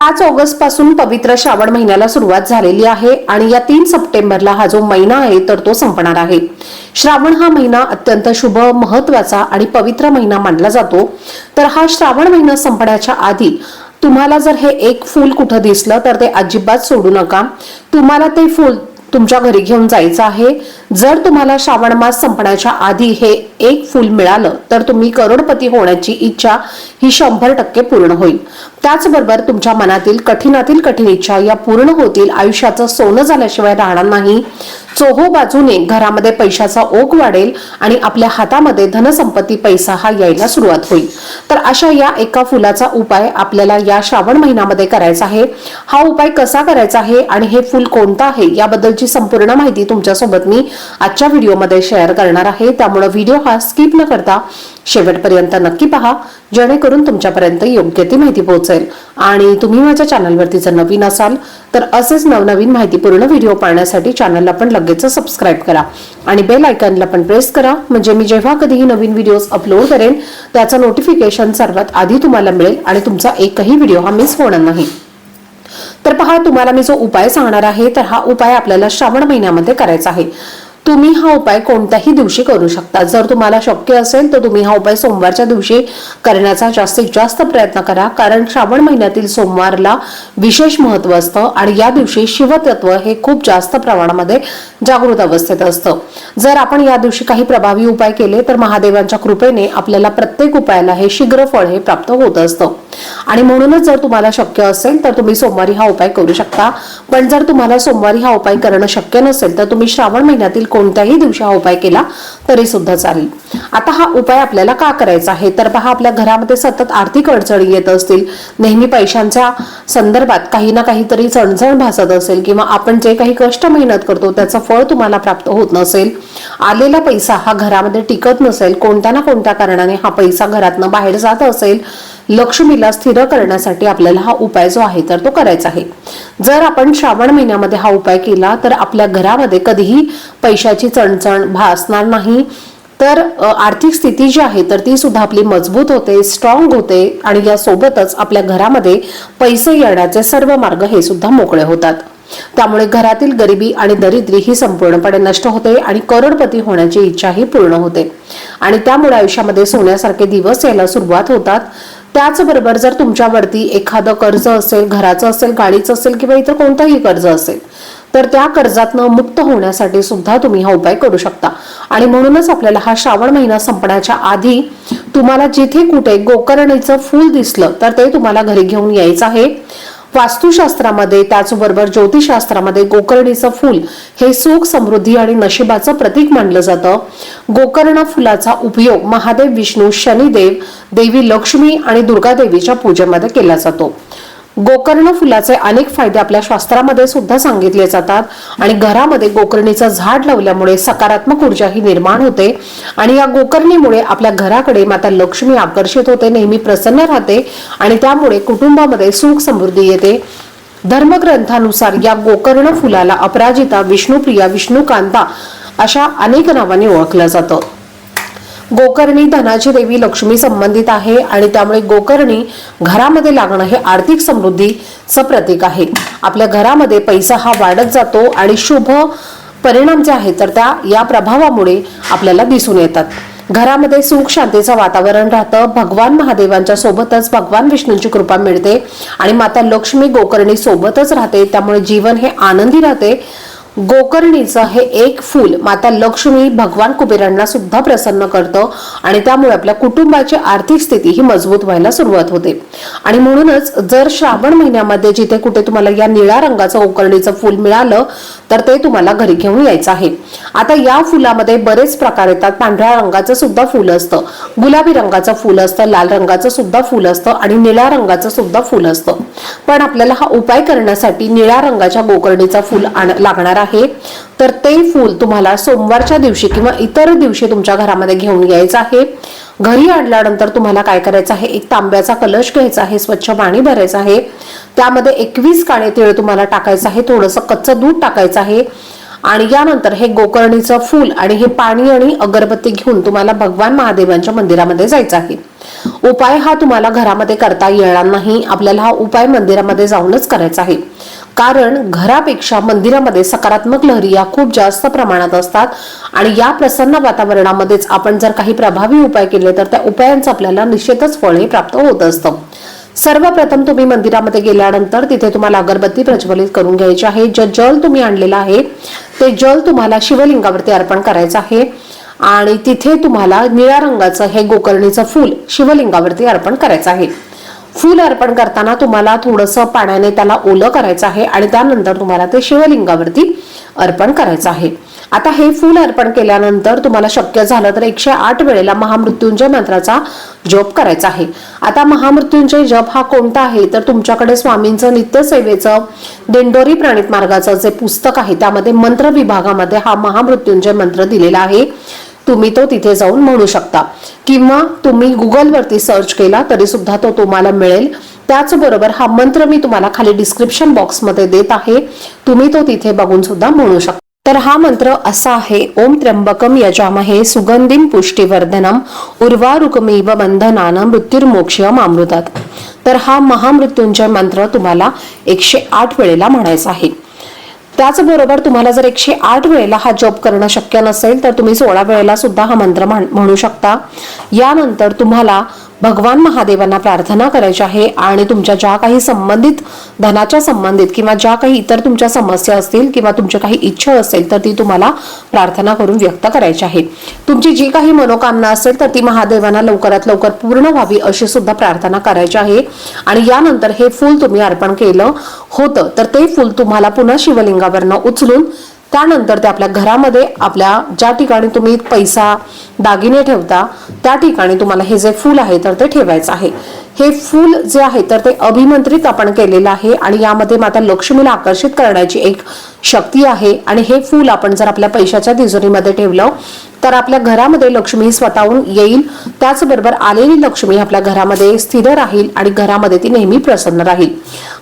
पाच ऑगस्टपासून पवित्र श्रावण महिन्याला सुरुवात झालेली आहे आणि या तीन सप्टेंबरला हा जो महिना आहे तर तो संपणार आहे. श्रावण हा महिना अत्यंत शुभ महत्त्वाचा आणि पवित्र महिना मानला जातो. तर हा श्रावण महिना संपण्याच्या आधी तुम्हाला जर हे एक फूल कुठं दिसलं तर ते अजिबात सोडू नका. तुम्हाला ते फूल तुमच्या घरी घेऊन जायचं आहे. जर तुम्हाला श्रावण मास संपण्याच्या आधी हे एक फूल मिळालं तर तुम्ही करोडपती होण्याची इच्छा ही शंभर टक्के पूर्ण होईल. त्याचबरोबर तुमच्या मनातील कठीणातील कठीण इच्छा या पूर्ण होतील आयुष्याचं सोनं झाल्याशिवाय राहणार नाही. चोहो बाजूने घरामध्ये पैशाचा ओघ वाढेल आणि आपल्या हातामध्ये धनसंपत्ती पैसा हा यायला सुरुवात होईल. तर अशा या एका फुलाचा उपाय आपल्याला या श्रावण महिन्यामध्ये करायचा आहे. हा उपाय कसा करायचा आहे आणि हे फुल कोणतं आहे याबद्दलची संपूर्ण माहिती तुमच्यासोबत मी आजच्या व्हिडिओमध्ये शेअर करणार आहे. त्यामुळे व्हिडिओ हा स्किप न करता शेवटपर्यंत नक्की पहा. जेणेकरून तुमच्यापर्यंत योग्य ती माहिती पोहोचेल. आणि तुम्ही माझ्या चॅनलवरती जर नवीन असाल तर असेच नवनवीन माहितीपूर्ण व्हिडिओ पाहण्यासाठी चॅनलला पण लगेच सबस्क्राईब करा. आणि बेल आयकॉनला पण प्रेस करा. म्हणजे मी जेव्हा कधीही नवीन व्हिडिओज अपलोड करेन त्याचं नोटिफिकेशन सर्वात आधी तुम्हाला मिळेल आणि तुमचा एकही व्हिडिओ हा मिस होणार नाही. तर पहा तुम्हाला मी जो उपाय सांगणार आहे तर हा उपाय आपल्याला श्रावण महिन्यामध्ये करायचा आहे. तुम्ही हा उपाय कोणत्याही दिवशी करू शकता. जर तुम्हाला शक्य असेल तर तुम्ही हा उपाय सोमवारच्या दिवशी करण्याचा जास्तीत जास्त प्रयत्न करा. कारण श्रावण महिन्यातील सोमवारला विशेष महत्त्व असतं आणि या दिवशी शिवतत्व हे खूप जास्त प्रमाणामध्ये जागृत अवस्थेत असतं. जर आपण या दिवशी काही प्रभावी उपाय केले तर महादेवांच्या कृपेने आपल्याला प्रत्येक उपायाला हे शीघ्र फळ हे प्राप्त होत असतं. आणि म्हणूनच जर तुम्हाला शक्य असेल तर तुम्ही सोमवारी हा उपाय करू शकता. पण जर तुम्हाला सोमवारी हा उपाय करणं शक्य नसेल तर तुम्ही श्रावण महिन्यातील कोणत्याही दिवशी हा उपाय केला तरी सुद्धा चालेल. आता हा उपाय आपल्याला का करायचा आहे? तर पहा आपल्या घरामध्ये सतत आर्थिक अडचणी येत असतील. नेहमी पैशांच्या संदर्भात काही ना काहीतरी चणचण भासत असेल किंवा आपण जे काही कष्ट मेहनत करतो त्याचं फळ तुम्हाला प्राप्त होत नसेल. आलेला पैसा हा घरामध्ये टिकत नसेल. कोणत्या ना कोणत्या कारणाने हा पैसा घरातनं बाहेर जात असेल लक्ष्मीला स्थिर करण्यासाठी आपल्याला हा उपाय जो आहे तर तो करायचा आहे. जर आपण श्रावण महिन्यामध्ये हा उपाय केला तर आपल्या घरामध्ये कधीही पैशाची चणचण भासणार नाही. तर आर्थिक स्थिती जी आहे तर ती सुद्धा आपली मजबूत होते स्ट्रॉंग होते आणि यासोबतच आपल्या घरामध्ये पैसे येण्याचे सर्व मार्ग हे सुद्धा मोकळे होतात. त्यामुळे घरातील गरिबी आणि दरिद्री ही संपूर्णपणे नष्ट होते आणि करोडपती होण्याची इच्छाही पूर्ण होते. आणि त्यामुळे आयुष्यामध्ये सोन्यासारखे दिवस यायला सुरुवात होतात. त्याचबरोबर जर तुमच्यावरती एखादं कर्ज असेल घराचं असेल गाडीचं असेल किंवा इतर कोणतंही कर्ज असेल तर त्या कर्जातनं मुक्त होण्यासाठी सुद्धा तुम्ही हा उपाय करू शकता. आणि म्हणूनच आपल्याला हा श्रावण महिना संपण्याच्या आधी तुम्हाला जिथे कुठे गोकर्णीचं फूल दिसलं तर ते तुम्हाला घरी घेऊन यायचं आहे. वास्तुशास्त्रामध्ये त्याचबरोबर ज्योतिषशास्त्रामध्ये गोकर्णीचं फूल हे सुख समृद्धी आणि नशिबाचं प्रतीक मानलं जातं. गोकर्ण फुलाचा उपयोग महादेव विष्णू शनिदेव देवी लक्ष्मी आणि दुर्गा देवीच्या पूजेमध्ये केला जातो. गोकर्ण फुलाचे अनेक फायदे आपल्या शास्त्रामध्ये सुद्धा सांगितले जातात. आणि घरामध्ये गोकर्णीचं झाड लावल्यामुळे सकारात्मक ऊर्जा ही निर्माण होते. आणि या गोकर्णीमुळे आपल्या घराकडे माता लक्ष्मी आकर्षित होते नेहमी प्रसन्न राहते आणि त्यामुळे कुटुंबामध्ये सुख समृद्धी येते. धर्मग्रंथानुसार या गोकर्ण फुलाला अपराजिता विष्णुप्रिया विष्णुकांता अशा अनेक नावाने ओळखलं जातं. गोकर्णी धनाची देवी लक्ष्मी संबंधित आहे आणि त्यामुळे गोकर्णी घरामध्ये लागणं हे आर्थिक समृद्धीचं प्रतीक आहे. आपल्या घरामध्ये पैसा हा वाढत जातो आणि शुभ परिणाम जे आहेत तर त्या या प्रभावामुळे आपल्याला दिसून येतात. घरामध्ये सुख शांतीचं वातावरण राहतं. भगवान महादेवांच्या सोबतच भगवान विष्णूंची कृपा मिळते आणि माता लक्ष्मी गोकर्णी सोबतच राहते. त्यामुळे जीवन हे आनंदी राहते. गोकर्णीचं हे एक फूल माता लक्ष्मी भगवान कुबेरांना सुद्धा प्रसन्न करतं आणि त्यामुळे आपल्या कुटुंबाची आर्थिक स्थिती ही मजबूत व्हायला सुरुवात होते. आणि म्हणूनच जर श्रावण महिन्यामध्ये जिथे कुठे तुम्हाला या निळ्या रंगाचं गोकर्णीचं फूल मिळालं तर ते तुम्हाला घरी घेऊन यायचं आहे. आता या फुलामध्ये बरेच प्रकार येतात. पांढऱ्या रंगाचं सुद्धा फूल असतं गुलाबी रंगाचं फूल असतं लाल रंगाचं सुद्धा फूल असतं आणि निळ्या रंगाचं सुद्धा फूल असतं. पण आपल्याला हा उपाय करण्यासाठी निळ्या रंगाच्या गोकर्णीचा फूल आण- लागणार आहे. आहे तर ते फूल तुम्हाला सोमवारच्या दिवशी किंवा इतर दिवशी तुमच्या घरामध्ये घेऊन यायचं आहे. घरी आणल्यानंतर तुम्हाला काय करायचं आहे? एक तांब्याचा कलश घ्यायचा आहे स्वच्छ पाणी भरायचं आहे. त्यामध्ये एकवीस काळे तिळ तुम्हाला टाकायचं आहे थोडंसं कच्चं दूध टाकायचं आहे. आणि यानंतर हे गोकर्णीचं फूल आणि हे पाणी आणि अगरबत्ती घेऊन तुम्हाला भगवान महादेवांच्या मंदिरामध्ये जायचं आहे. उपाय हा तुम्हाला घरामध्ये करता येणार नाही. आपल्याला हा उपाय मंदिरामध्ये जाऊनच करायचा आहे. कारण घरापेक्षा मंदिरामध्ये सकारात्मक लहरी या खूप जास्त प्रमाणात असतात. आणि या प्रसन्न वातावरणामध्येच आपण जर काही प्रभावी उपाय केले तर त्या उपायांचं आपल्याला निश्चितच फळ हे प्राप्त होत असतं. सर्वप्रथम तुम्ही मंदिरामध्ये गेल्यानंतर तिथे तुम्हाला अगरबत्ती प्रज्वलित करून घ्यायची आहे. जे जल तुम्ही आणलेलं आहे ते जल तुम्हाला शिवलिंगावरती अर्पण करायचं आहे. आणि तिथे तुम्हाला निळ्या रंगाचं हे गोकर्णीचं फूल शिवलिंगावरती अर्पण करायचं आहे. फूल अर्पण करताना तुम्हाला थोडंसं पाण्याने त्याला ओलं करायचं आहे आणि त्यानंतर तुम्हाला ते शिवलिंगावरती अर्पण करायचं आहे. आता हे फूल अर्पण केल्यानंतर तुम्हाला शक्य झालं तर एकशे आठ वेळेला महामृत्युंजय मंत्राचा जप करायचा आहे. आता महामृत्युंजय जप हा कोणता आहे? तर तुमच्याकडे स्वामींचं नित्यसेवेचं दिंडोरी प्राणित मार्गाचं जे पुस्तक आहे त्यामध्ये मंत्र विभागामध्ये हा महामृत्युंजय मंत्र दिलेला आहे. तुम्ही तो तिथे जाऊन म्हणू शकता. किंवा तुम्ही गुगलवरती सर्च केला तरी सुद्धा तो तुम्हाला मिळेल. त्याचबरोबर हा मंत्र मी तुम्हाला खाली डिस्क्रिप्शन बॉक्समध्ये देत आहे. तुम्ही तो तिथे बघून सुद्धा म्हणू शकता. तर हा मंत्र असा आहे ओम त्र्यंबकम यजामहे सुगंधीम पुष्टीवर्धनम उर्वारुकमेव बंधनान मृत्युर्मोक्षयम अमृतात. तर हा महामृत्युंजय मंत्र तुम्हाला एकशे आठ वेळेला म्हणायचा आहे. त्याचबरोबर तुम्हाला जर एकशे आठ वेळेला हा जप करणं शक्य नसेल तर तुम्ही सोळा वेळेला सुद्धा हा मंत्र म्हण- म्हणू शकता. यानंतर तुम्हाला भगवान महादेवांना प्रार्थना करायची आहे आणि तुमच्या ज्या काही संबंधित धनाच्या संबंधित किंवा ज्या काही इतर तुमच्या समस्या असतील किंवा तुमच्या काही इच्छा असेल तर ती तुम्हाला प्रार्थना करून व्यक्त करायची आहे. तुमची जी काही मनोकामना असेल तर ती महादेवांना लवकरात लवकर पूर्ण व्हावी अशी सुद्धा प्रार्थना करायची आहे. आणि यानंतर हे फूल तुम्ही अर्पण केलं. होतं. तर ते फूल तुम्हाला पुन्हा शिवलिंगावरनं उचलून त्यानंतर ते आपल्या घरामध्ये आपल्या ज्या ठिकाणी तुम्ही पैसा दागिने ठेवता त्या ठिकाणी तुम्हाला हे जे फूल आहे तर ते ठेवायचं आहे. हे फूल जे आहे तर ते अभिमंत्रित आपण केलेलं आहे आणि यामध्ये माता लक्ष्मीला आकर्षित करण्याची एक शक्ती आहे. आणि हे फूल आपण जर आपल्या पैशाच्या तिजोरीमध्ये ठेवलं तर आपल्या घरामध्ये लक्ष्मी स्वतःहून येईल. त्याचबरोबर आलेली लक्ष्मी आपल्या घरामध्ये स्थिर राहील आणि घरामध्ये ती नेहमी प्रसन्न राहील.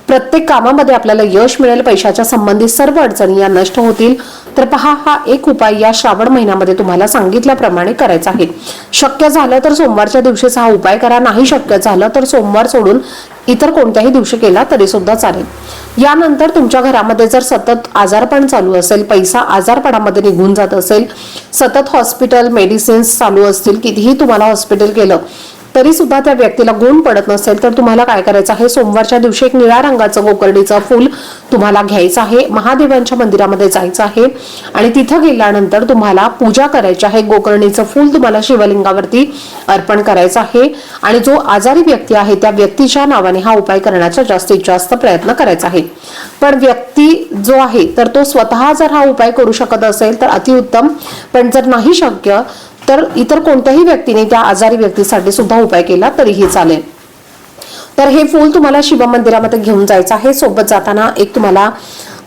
प्रत्येक कामामध्ये आपल्याला यश मिळेल पैशाच्या संबंधित सर्व अडचणी या नष्ट होतील. तर पहा हा एक उपाय या श्रावण महिन्यामध्ये तुम्हाला सांगितल्याप्रमाणे करायचा आहे. शक्य झालं तर सोमवारच्या दिवशीच हा उपाय करा. नाही शक्य झालं तर सोमवार सोडून इतर कोणत्याही दिवशी केला तरी सुद्धा चालेल. यानंतर तुमच्या घरामध्ये जर सतत आजारपण चालू असेल पैसा आजारपणामध्ये निघून जात असेल सतत हॉस्पिटल मेडिसिन्स चालू असतील कितीही तुम्हाला हॉस्पिटल केलं तरी सुद्धा त्या व्यक्तीला गुण पडत नसेल तर तुम्हाला काय करायचं आहे? सोमवारच्या दिवशी एक निळ्या रंगाचं गोकर्णीचं फूल तुम्हाला घ्यायचं आहे. महादेवांच्या मंदिरामध्ये जायचं आहे. आणि तिथं गेल्यानंतर तुम्हाला पूजा करायची आहे. गोकर्णीचं फूल तुम्हाला शिवलिंगावरती अर्पण करायचं आहे. आणि जो आजारी व्यक्ती आहे त्या व्यक्तीच्या नावाने हा उपाय करण्याचा जास्तीत जास्त प्रयत्न करायचा आहे. पण व्यक्ती जो आहे तर तो स्वतः जर हा उपाय करू शकत असेल तर अतिउत्तम. पण जर नाही शक्य तर इतर कोणत्याही व्यक्तीने त्या आजारी व्यक्तीसाठी सुद्धा उपाय केला तरीही चालेल. तर हे फूल तुम्हाला शिव मंदिरामध्ये घेऊन जायचं आहे. सोबत जाताना एक तुम्हाला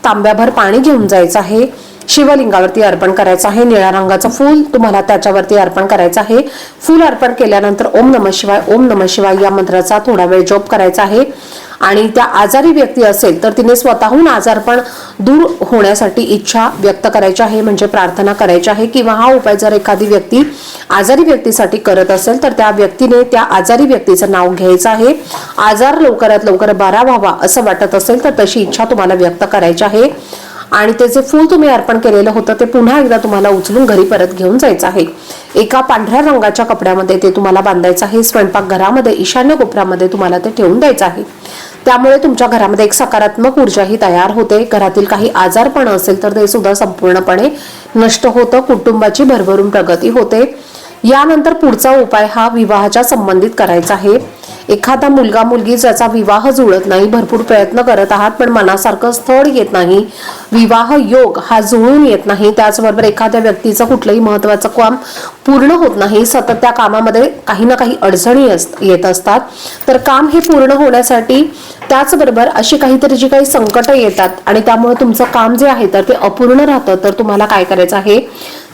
तांब्याभर पाणी घेऊन जायचं आहे. शिवलिंगावरती अर्पण करायचं आहे. निळ्या रंगाचं फूल तुम्हाला त्याच्यावरती अर्पण करायचं आहे. फूल अर्पण केल्यानंतर ओम नम शिवाय ओम नम शिवाय या मंत्राचा थोडा वेळ जप करायचा आहे. आणि त्या आजारी व्यक्ती असेल तर तिने स्वतःहून आजारपण दूर होण्यासाठी इच्छा व्यक्त करायची आहे म्हणजे प्रार्थना करायची आहे किंवा हा उपाय जर एखादी व्यक्ती आजारी व्यक्तीसाठी करत असेल तर त्या व्यक्तीने त्या आजारी व्यक्तीचं नाव घ्यायचं आहे. आजार लवकरात लवकर बारा व्हावा असं वाटत असेल तर तशी इच्छा तुम्हाला व्यक्त करायची आहे. आणि ते जे फूल तुम्ही अर्पण केलेलं होतं ते पुन्हा एकदा तुम्हाला उचलून घरी परत घेऊन जायचं आहे. एका पांढऱ्या रंगाच्या कपड्यामध्ये ते तुम्हाला बांधायचं आहे. स्वयंपाकघरामध्ये ईशान्य कोपऱ्यामध्ये तुम्हाला ते ठेवून द्यायचं आहे. त्यामुळे तुमच्या घरामध्ये एक सकारात्मक ऊर्जा ही तयार होते. घरातील काही आजारपण असेल तर ते सुद्धा संपूर्णपणे नष्ट होतं. कुटुंबाची भरभरून प्रगती होते. यानंतर पुढचा उपाय हा विवाहाच्या संबंधित करायचा आहे. एखादा मुलगा मुलगी ज्याचा विवाह जुळत नाही भरपूर प्रयत्न करत आहात पण मनासारखं स्थळ येत नाही विवाह योग हा जुळून येत नाही त्याचबरोबर एखाद्या व्यक्तीचं कुठलंही महत्वाचं काम पूर्ण होत नाही सतत त्या कामामध्ये काही ना काही अडचणी अस- येत असतात. तर काम हे पूर्ण होण्यासाठी त्याचबरोबर अशी काहीतरी जी काही संकट येतात आणि त्यामुळे तुमचं काम जे आहे तर ते अपूर्ण राहतं. तर तुम्हाला काय करायचं आहे?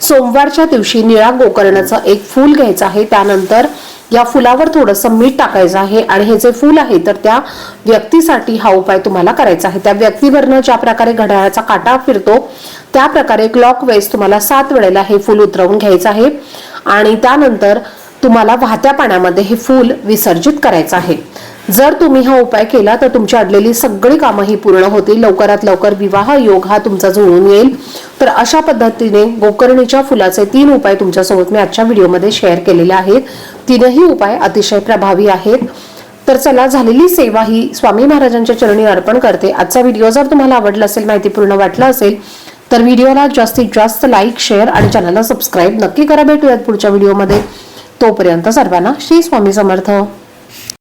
सोमवारच्या दिवशी निळा गोकर्णाचं एक फूल घ्यायचं आहे. त्यानंतर या फुलावर थोडंसं मीठ टाकायचं आहे आणि हे जे फूल आहे तर त्या व्यक्तीसाठी हा उपाय तुम्हाला करायचा आहे. त्या व्यक्तीवरनं ज्या प्रकारे घड्याळाचा काटा फिरतो त्या प्रकारे क्लॉक वेज तुम्हाला सात वेळेला हे फूल उतरवून घ्यायचं आहे. आणि त्यानंतर तुम्हाला वाहत्या पाण्यामध्ये हे फूल विसर्जित करायचं आहे. जर तुम्ही हा उपाय केला तर तुमची अडलेली सगळी कामं ही पूर्ण होतील. लवकरात लवकर विवाह योग हा तुमचा जुळून येईल. तर अशा पद्धतीने गोकर्णीच्या फुलाचे तीन उपाय तुमच्यासोबत मी आजच्या व्हिडिओमध्ये शेअर केलेले आहेत. तीनही उपाय अतिशय प्रभावी आहेत. तर चला झालेली सेवा ही स्वामी महाराजांच्या चरणी अर्पण करते. आजचा व्हिडिओ जर तुम्हाला आवडला असेल माहितीपूर्ण वाटला असेल तर व्हिडिओला जास्तीत जास्त लाईक शेअर आणि चॅनलला सबस्क्राईब नक्की करा. भेटूयात पुढच्या व्हिडिओमध्ये. तोपर्यंत सर्वांना श्री स्वामी समर्थ.